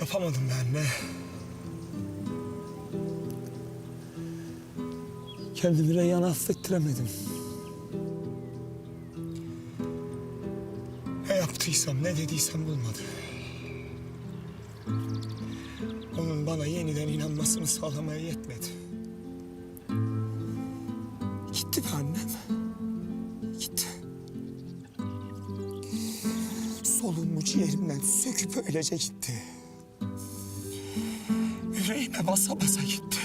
Yapamadım ben de. Kendimi Reyhan'a affettiremedim. Ne yaptıysam, ne dediysem bulmadı. Onun bana yeniden inanmasını sağlamaya yetmedi. Gitti be annem. Gitti. Soluğumu ciğerimden söküp öylece gitti. Yüreğime basa basa gitti.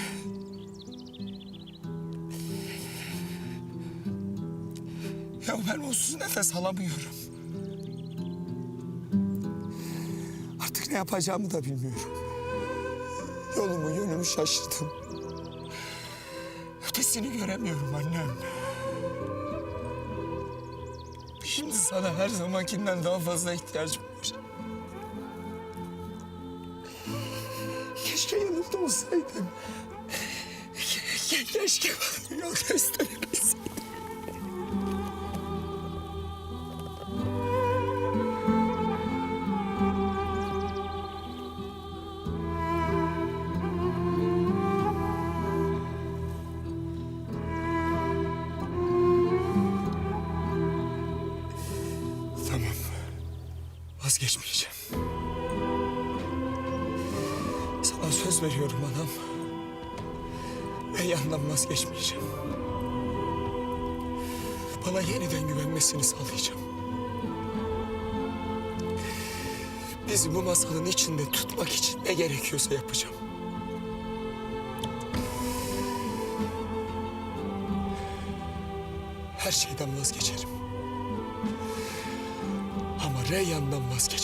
Ya ben onsuz nefes alamıyorum. Artık ne yapacağımı da bilmiyorum. Yolumu yönümü şaşırdım. Ötesini göremiyorum annem. Şimdi sana her zamankinden daha fazla ihtiyacım var. Keşke yanımda olsaydın. Ke- Keşke bana yol gösterebilseydin. Tamam. Vazgeçmeyeceğim. Söz veriyorum anam. Reyyan'dan vazgeçmeyeceğim. Bana yeniden güvenmesini sağlayacağım. Bizi bu masalın içinde tutmak için ne gerekiyorsa yapacağım. Her şeyden vazgeçerim. Ama Reyyan'dan vazgeçmem.